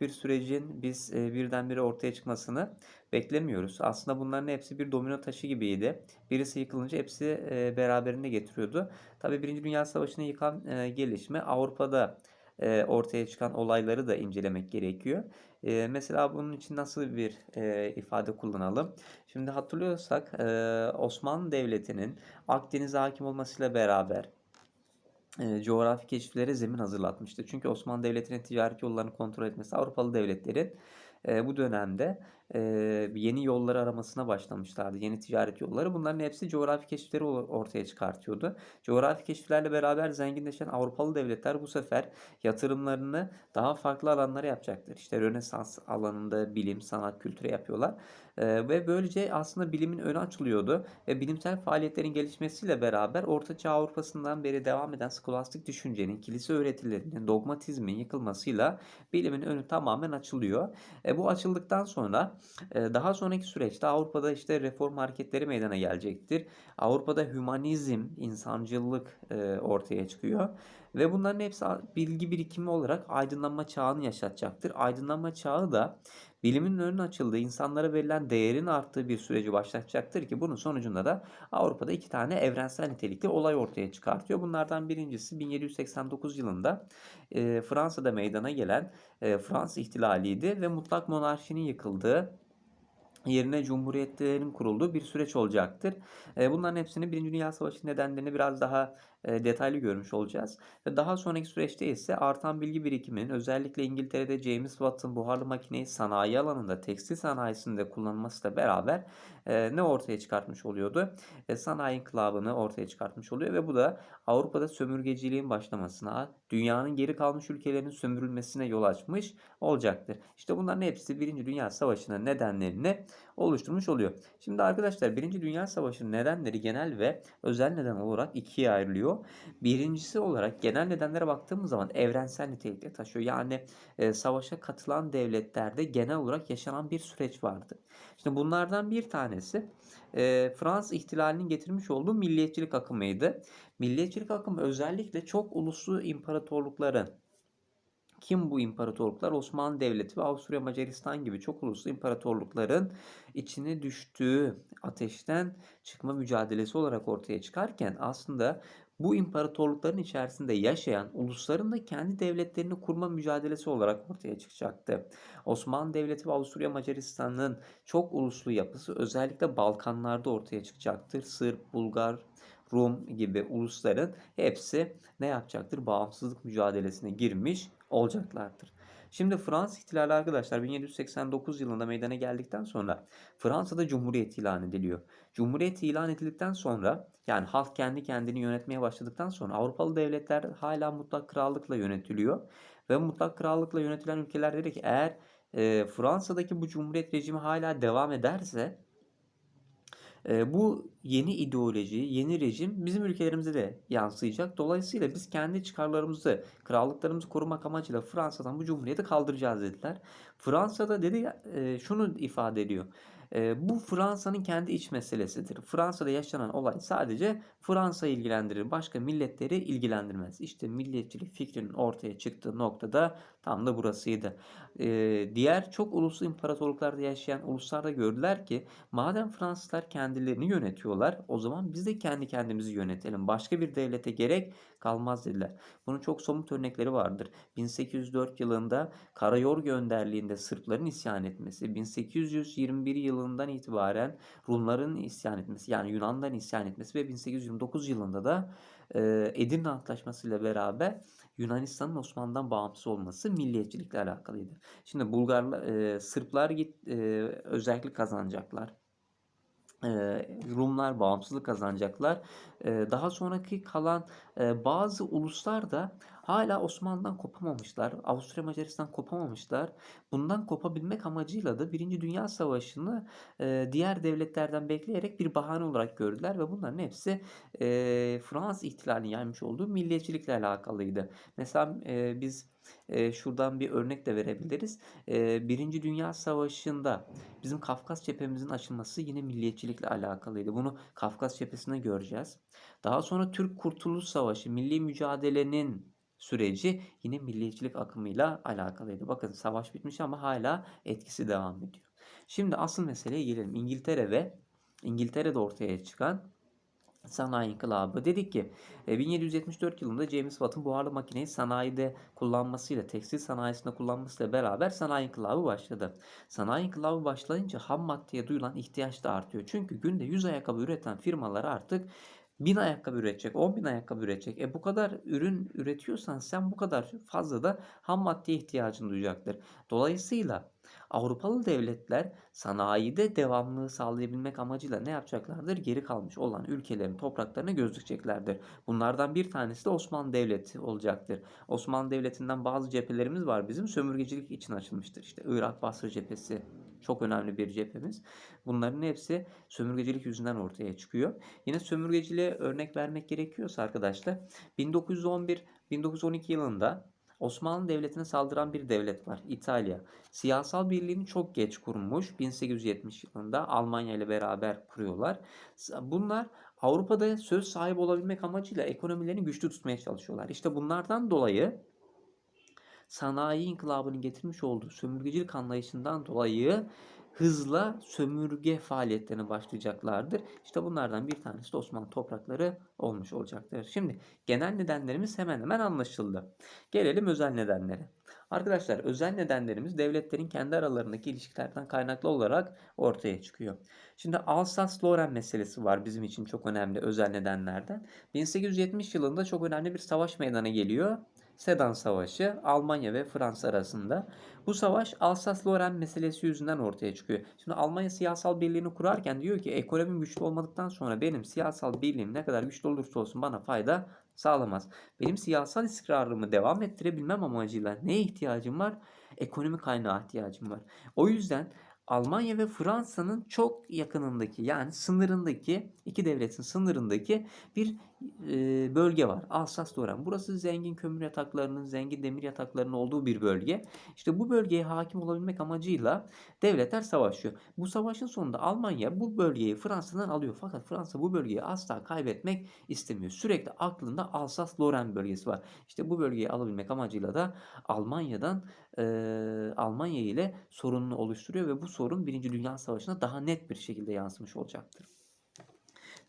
bir sürecin biz e, birdenbire ortaya çıkmasını beklemiyoruz. Aslında bunların hepsi bir domino taşı gibiydi. Birisi yıkılınca hepsi e, beraberinde getiriyordu. Tabii Birinci Dünya Savaşı'nı yıkan e, gelişme Avrupa'da ortaya çıkan olayları da incelemek gerekiyor. Mesela bunun için nasıl bir ifade kullanalım? Şimdi hatırlıyorsak Osmanlı Devleti'nin Akdeniz'e hakim olmasıyla beraber e, coğrafi keşiflere zemin hazırlatmıştı. Çünkü Osmanlı Devleti'nin ticaret yollarını kontrol etmesi Avrupalı devletlerin e, bu dönemde yeni yolları aramasına başlamışlardı. Yeni ticaret yolları. Bunların hepsi coğrafi keşifleri ortaya çıkartıyordu. Coğrafi keşiflerle beraber zenginleşen Avrupalı devletler bu sefer yatırımlarını daha farklı alanlara yapacaktır. İşte Rönesans alanında bilim, sanat, kültüre yapıyorlar. Ve böylece aslında bilimin önü açılıyordu ve bilimsel faaliyetlerin gelişmesiyle beraber Orta Çağ Avrupa'sından beri devam eden skolastik düşüncenin, kilise öğretilerinin, dogmatizmin yıkılmasıyla bilimin önü tamamen açılıyor. E, bu açıldıktan sonra daha sonraki süreçte Avrupa'da işte reform hareketleri meydana gelecektir. Avrupa'da hümanizm, insancıllık e, ortaya çıkıyor. Ve bunların hepsi bilgi birikimi olarak aydınlanma çağını yaşatacaktır. Aydınlanma çağı da bilimin önünün açıldığı, insanlara verilen değerin arttığı bir süreci başlatacaktır ki bunun sonucunda da Avrupa'da iki tane evrensel nitelikli olay ortaya çıkartıyor. Bunlardan birincisi 1789 yılında e, Fransa'da meydana gelen e, Fransız ihtilaliydi ve mutlak monarşinin yıkıldığı yerine cumhuriyetlerin kurulduğu bir süreç olacaktır. E, bunların hepsini Birinci Dünya Savaşı nedenlerini biraz daha e, detaylı görmüş olacağız. Ve daha sonraki süreçte ise artan bilgi birikiminin özellikle İngiltere'de James Watt'ın buharlı makineyi sanayi alanında, tekstil sanayisinde kullanmasıyla beraber e, ne ortaya çıkartmış oluyordu? E, sanayi inkılabını ortaya çıkartmış oluyor ve bu da Avrupa'da sömürgeciliğin başlamasına, dünyanın geri kalmış ülkelerinin sömürülmesine yol açmış olacaktır. İşte bunların hepsi Birinci Dünya Savaşı'nın nedenlerini oluşturmuş oluyor. Şimdi arkadaşlar Birinci Dünya Savaşı'nın nedenleri genel ve özel neden olarak ikiye ayrılıyor. Birincisi olarak genel nedenlere baktığımız zaman evrensel nitelikte taşıyor. Yani e, savaşa katılan devletlerde genel olarak yaşanan bir süreç vardı. Şimdi bunlardan bir tanesi e, Fransız ihtilalinin getirmiş olduğu milliyetçilik akımıydı. Milliyetçilik akımı özellikle çok uluslu imparatorlukların kim bu imparatorluklar? Osmanlı Devleti ve Avusturya Macaristan gibi çok uluslu imparatorlukların içine düştüğü ateşten çıkma mücadelesi olarak ortaya çıkarken aslında bu imparatorlukların içerisinde yaşayan ulusların da kendi devletlerini kurma mücadelesi olarak ortaya çıkacaktı. Osmanlı Devleti ve Avusturya Macaristan'ın çok uluslu yapısı özellikle Balkanlarda ortaya çıkacaktır. Sırp, Bulgar, Rum gibi ulusların hepsi ne yapacaktır? Bağımsızlık mücadelesine girmiş olacaklardır. Şimdi Fransız ihtilali arkadaşlar 1789 yılında meydana geldikten sonra Fransa'da Cumhuriyet ilan ediliyor. Cumhuriyet ilan edildikten sonra yani halk kendi kendini yönetmeye başladıktan sonra Avrupalı devletler hala mutlak krallıkla yönetiliyor. Ve mutlak krallıkla yönetilen ülkeler dedi ki eğer e, Fransa'daki bu cumhuriyet rejimi hala devam ederse bu yeni ideoloji, yeni rejim bizim ülkelerimize de yansıyacak. Dolayısıyla biz kendi çıkarlarımızı, krallıklarımızı korumak amacıyla Fransa'dan bu cumhuriyeti kaldıracağız dediler. Fransa'da dedi e, şunu ifade ediyor. E, bu Fransa'nın kendi iç meselesidir. Fransa'da yaşanan olay sadece Fransa'yı ilgilendirir. Başka milletleri ilgilendirmez. İşte milliyetçilik fikrinin ortaya çıktığı noktada tam da burasıydı. E, diğer çok uluslu imparatorluklarda yaşayan uluslar da gördüler ki madem Fransızlar kendilerini yönetiyorlar o zaman biz de kendi kendimizi yönetelim. Başka bir devlete gerek kalmaz dediler. Bunun çok somut örnekleri vardır. 1804 yılında Karayorgu önderliğinde Sırpların isyan etmesi, 1821 yılından itibaren Rumların isyan etmesi yani Yunanların isyan etmesi ve 1829 yılında da e, Edirne Antlaşması ile beraber Yunanistan'ın Osmanlı'dan bağımsız olması milliyetçilikle alakalıydı. Şimdi Bulgarlar, Sırplar git e, özellik kazanacaklar. Rumlar bağımsızlık kazanacaklar. Daha sonraki kalan bazı uluslar da hala Osmanlı'dan kopamamışlar. Avusturya Macaristan kopamamışlar. Bundan kopabilmek amacıyla da Birinci Dünya Savaşı'nı diğer devletlerden bekleyerek bir bahane olarak gördüler ve bunların hepsi Fransız ihtilalinin yaymış olduğu milliyetçilikle alakalıydı. Mesela biz e, şuradan bir örnek de verebiliriz. E, Birinci Dünya Savaşı'nda bizim Kafkas cephemizin açılması yine milliyetçilikle alakalıydı. Bunu Kafkas cephesinde göreceğiz. Daha sonra Türk Kurtuluş Savaşı, milli mücadelenin süreci yine milliyetçilik akımıyla alakalıydı. Bakın savaş bitmiş ama hala etkisi devam ediyor. Şimdi asıl meseleye gelelim. İngiltere ve İngiltere'de ortaya çıkan Sanayi İnkılabı. Dedik ki 1774 yılında James Watt'ın buharlı makineyi sanayide kullanmasıyla, tekstil sanayisinde kullanmasıyla beraber sanayi inkılabı başladı. Sanayi inkılabı başlayınca ham maddeye duyulan ihtiyaç da artıyor. Çünkü günde 100 ayakkabı üreten firmalar artık 1000 ayakkabı üretecek, 10 bin ayakkabı üretecek. E bu kadar ürün üretiyorsan sen bu kadar fazla da ham maddeye ihtiyacın duyacaktır. Dolayısıyla Avrupalı devletler sanayide devamlılığı sağlayabilmek amacıyla ne yapacaklardır? Geri kalmış olan ülkelerin topraklarına göz dikeceklerdir. Bunlardan bir tanesi de Osmanlı Devleti olacaktır. Osmanlı Devleti'nden bazı cephelerimiz var bizim sömürgecilik için açılmıştır. İşte Irak Basra cephesi çok önemli bir cephemiz. Bunların hepsi sömürgecilik yüzünden ortaya çıkıyor. Yine sömürgeciliğe örnek vermek gerekiyorsa arkadaşlar 1911-1912 yılında Osmanlı Devleti'ne saldıran bir devlet var. İtalya. Siyasal birliğini çok geç kurmuş. 1870 yılında Almanya ile beraber kuruyorlar. Bunlar Avrupa'da söz sahibi olabilmek amacıyla ekonomilerini güçlü tutmaya çalışıyorlar. İşte bunlardan dolayı sanayi inkılabının getirmiş olduğu sömürgecilik anlayışından dolayı hızla sömürge faaliyetlerine başlayacaklardır. İşte bunlardan bir tanesi de Osmanlı toprakları olmuş olacaktır. Şimdi genel nedenlerimiz hemen hemen anlaşıldı. Gelelim özel nedenlere. Arkadaşlar özel nedenlerimiz devletlerin kendi aralarındaki ilişkilerden kaynaklı olarak ortaya çıkıyor. Şimdi Alsas-Lorraine meselesi var bizim için çok önemli özel nedenlerden. 1870 yılında çok önemli bir savaş meydana geliyor. Sedan Savaşı Almanya ve Fransa arasında. Bu savaş Alsas-Lorraine meselesi yüzünden ortaya çıkıyor. Şimdi Almanya siyasal birliğini kurarken diyor ki ekonomim güçlü olmadıktan sonra benim siyasal birliğim ne kadar güçlü olursa olsun bana fayda sağlamaz. Benim siyasal istikrarımı devam ettirebilmem amacıyla neye ihtiyacım var? Ekonomi kaynağı ihtiyacım var. O yüzden Almanya ve Fransa'nın çok yakınındaki yani sınırındaki iki devletin sınırındaki bir e, bölge var. Alsas-Lorraine. Burası zengin kömür yataklarının, zengin demir yataklarının olduğu bir bölge. İşte bu bölgeye hakim olabilmek amacıyla devletler savaşıyor. Bu savaşın sonunda Almanya bu bölgeyi Fransa'dan alıyor. Fakat Fransa bu bölgeyi asla kaybetmek istemiyor. Sürekli aklında Alsas-Lorraine bölgesi var. İşte bu bölgeyi alabilmek amacıyla da Almanya'dan e, Almanya ile sorununu oluşturuyor ve bu sorun Birinci Dünya Savaşı'na daha net bir şekilde yansımış olacaktır.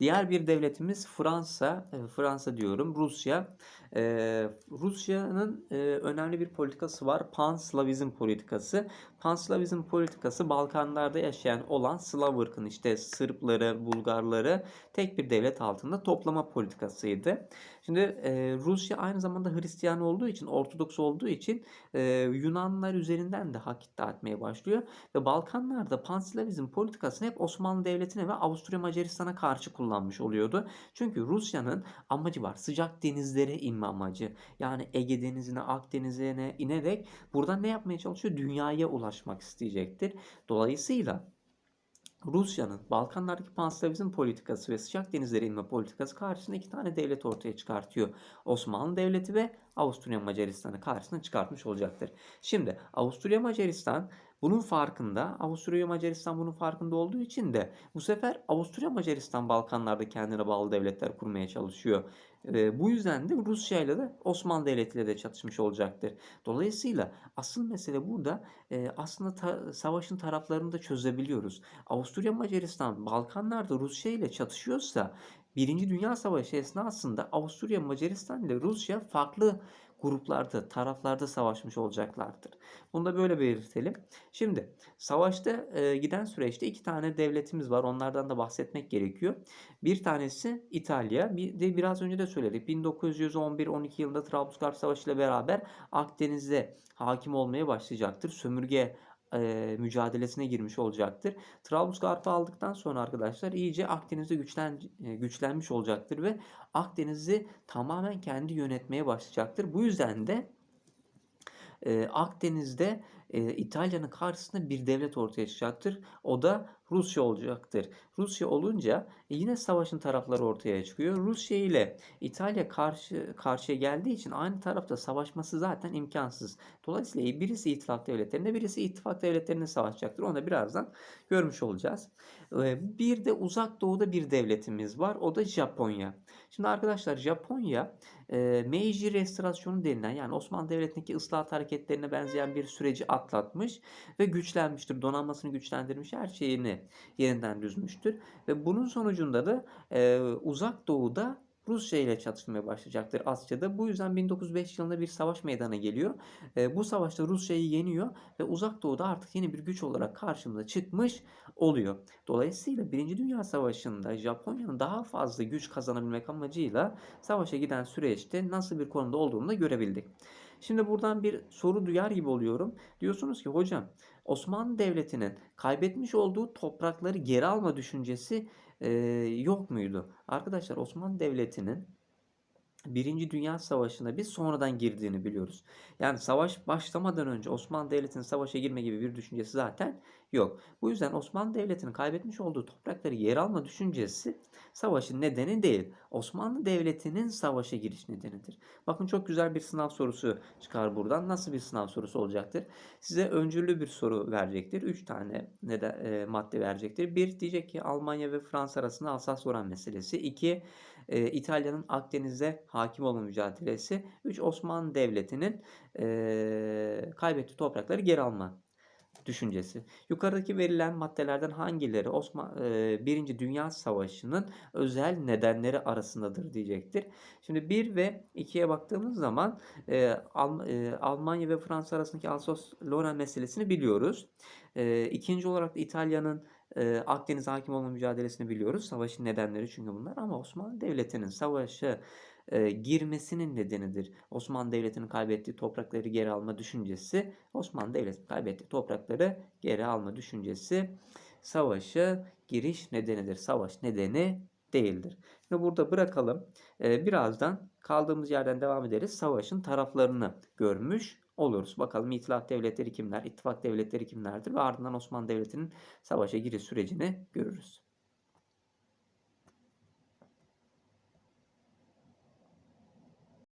Diğer bir devletimiz Fransa, e, Fransa diyorum, Rusya. E, Rusya'nın e, önemli bir politikası var. Panslavizm politikası. Panslavizm politikası Balkanlarda yaşayan olan Slav ırkın işte Sırpları, Bulgarları tek bir devlet altında toplama politikasıydı. Şimdi e, Rusya aynı zamanda Hristiyan olduğu için, Ortodoks olduğu için e, Yunanlar üzerinden de hak iddia etmeye başlıyor. Ve Balkanlarda Panslavizm politikasını hep Osmanlı Devleti'ne ve Avusturya Macaristan'a karşı kullanmış oluyordu. Çünkü Rusya'nın amacı var. Sıcak denizlere inme amacı. Yani Ege Denizi'ne, Akdeniz'e inerek buradan ne yapmaya çalışıyor? Dünyaya ulaşmak isteyecektir. Dolayısıyla Rusya'nın Balkanlardaki panslavizm politikası ve sıcak denizlere inme politikası karşısında iki tane devlet ortaya çıkartıyor. Osmanlı Devleti ve Avusturya Macaristan'ı karşısına çıkartmış olacaktır. Şimdi Avusturya Macaristan bunun farkında. Avusturya Macaristan bunun farkında olduğu için de bu sefer Avusturya Macaristan Balkanlarda kendine bağlı devletler kurmaya çalışıyor. E, bu yüzden de Rusya ile de Osmanlı Devleti ile de çatışmış olacaktır. Dolayısıyla asıl mesele burada e, aslında ta, savaşın taraflarını da çözebiliyoruz. Avusturya Macaristan Balkanlarda Rusya ile çatışıyorsa Birinci Dünya Savaşı esnasında Avusturya Macaristan ile Rusya farklı gruplarda, taraflarda savaşmış olacaklardır. Bunu da böyle belirtelim. Şimdi savaşta e, giden süreçte iki tane devletimiz var. Onlardan da bahsetmek gerekiyor. Bir tanesi İtalya. Bir de biraz önce de söyledik. 1911-12 yılında Trablusgarp Savaşı ile beraber Akdeniz'de hakim olmaya başlayacaktır. Sömürge mücadelesine girmiş olacaktır. Trablusgarp'ı aldıktan sonra arkadaşlar iyice Akdeniz'de güçlen, güçlenmiş olacaktır ve Akdeniz'i tamamen kendi yönetmeye başlayacaktır. Bu yüzden de Akdeniz'de e, İtalya'nın karşısında bir devlet ortaya çıkacaktır. O da Rusya olacaktır. Rusya olunca e, yine savaşın tarafları ortaya çıkıyor. Rusya ile İtalya karşı karşıya geldiği için aynı tarafta savaşması zaten imkansız. Dolayısıyla birisi itilaf devletlerinde, birisi ittifak devletlerinde savaşacaktır. Onu da birazdan görmüş olacağız. E, bir de uzak doğuda bir devletimiz var. O da Japonya. Şimdi arkadaşlar Japonya eee, Meiji Restorasyonu denilen yani Osmanlı Devleti'ndeki ıslahat hareketlerine benzeyen bir süreci atlatmış ve güçlenmiştir. Donanmasını güçlendirmiş, her şeyini yeniden düzmüştür ve bunun sonucunda da eee, Uzak Doğu'da Rusya ile çatışmaya başlayacaktır Asya'da. Bu yüzden 1905 yılında bir savaş meydana geliyor. Eee, bu savaşta Rusya'yı yeniyor ve Uzak Doğu'da artık yeni bir güç olarak karşımıza çıkmış oluyor. Dolayısıyla Birinci Dünya Savaşı'nda Japonya'nın daha fazla güç kazanabilmek amacıyla savaşa giden süreçte nasıl bir konumda olduğunu da görebildik. Şimdi buradan bir soru duyar gibi oluyorum. Diyorsunuz ki hocam Osmanlı Devleti'nin kaybetmiş olduğu toprakları geri alma düşüncesi eee, yok muydu? Arkadaşlar Osmanlı Devleti'nin Birinci Dünya Savaşı'na biz sonradan girdiğini biliyoruz. Yani savaş başlamadan önce Osmanlı Devleti'nin savaşa girme gibi bir düşüncesi zaten yok. Bu yüzden Osmanlı Devleti'nin kaybetmiş olduğu toprakları geri alma düşüncesi savaşın nedeni değil. Osmanlı Devleti'nin savaşa giriş nedenidir. Bakın çok güzel bir sınav sorusu çıkar buradan. Nasıl bir sınav sorusu olacaktır? Size öncüllü bir soru verecektir. 3 tane neden, e, madde verecektir. Bir diyecek ki Almanya ve Fransa arasında Alsas-Loren meselesi. 2 e, İtalya'nın Akdeniz'e hakim olma mücadelesi. 3 Osmanlı Devleti'nin e, kaybettiği toprakları geri alma düşüncesi. Yukarıdaki verilen maddelerden hangileri Osman e, Birinci Dünya Savaşı'nın özel nedenleri arasındadır diyecektir. Şimdi 1 ve 2'ye baktığımız zaman e, Al- e, Almanya ve Fransa arasındaki Alsos-Lorraine meselesini biliyoruz. E, ikinci olarak İtalya'nın e, Akdeniz hakim olma mücadelesini biliyoruz. Savaşın nedenleri çünkü bunlar ama Osmanlı Devleti'nin savaşa e, girmesinin nedenidir. Osmanlı Devleti'nin kaybettiği toprakları geri alma düşüncesi, Osmanlı Devleti'nin kaybettiği toprakları geri alma düşüncesi savaşa giriş nedenidir. Savaş nedeni değildir. Ve burada bırakalım. E, birazdan kaldığımız yerden devam ederiz. Savaşın taraflarını görmüş oluruz. Bakalım İtilaf devletleri kimler, ittifak devletleri kimlerdir ve ardından Osmanlı Devleti'nin savaşa giriş sürecini görürüz.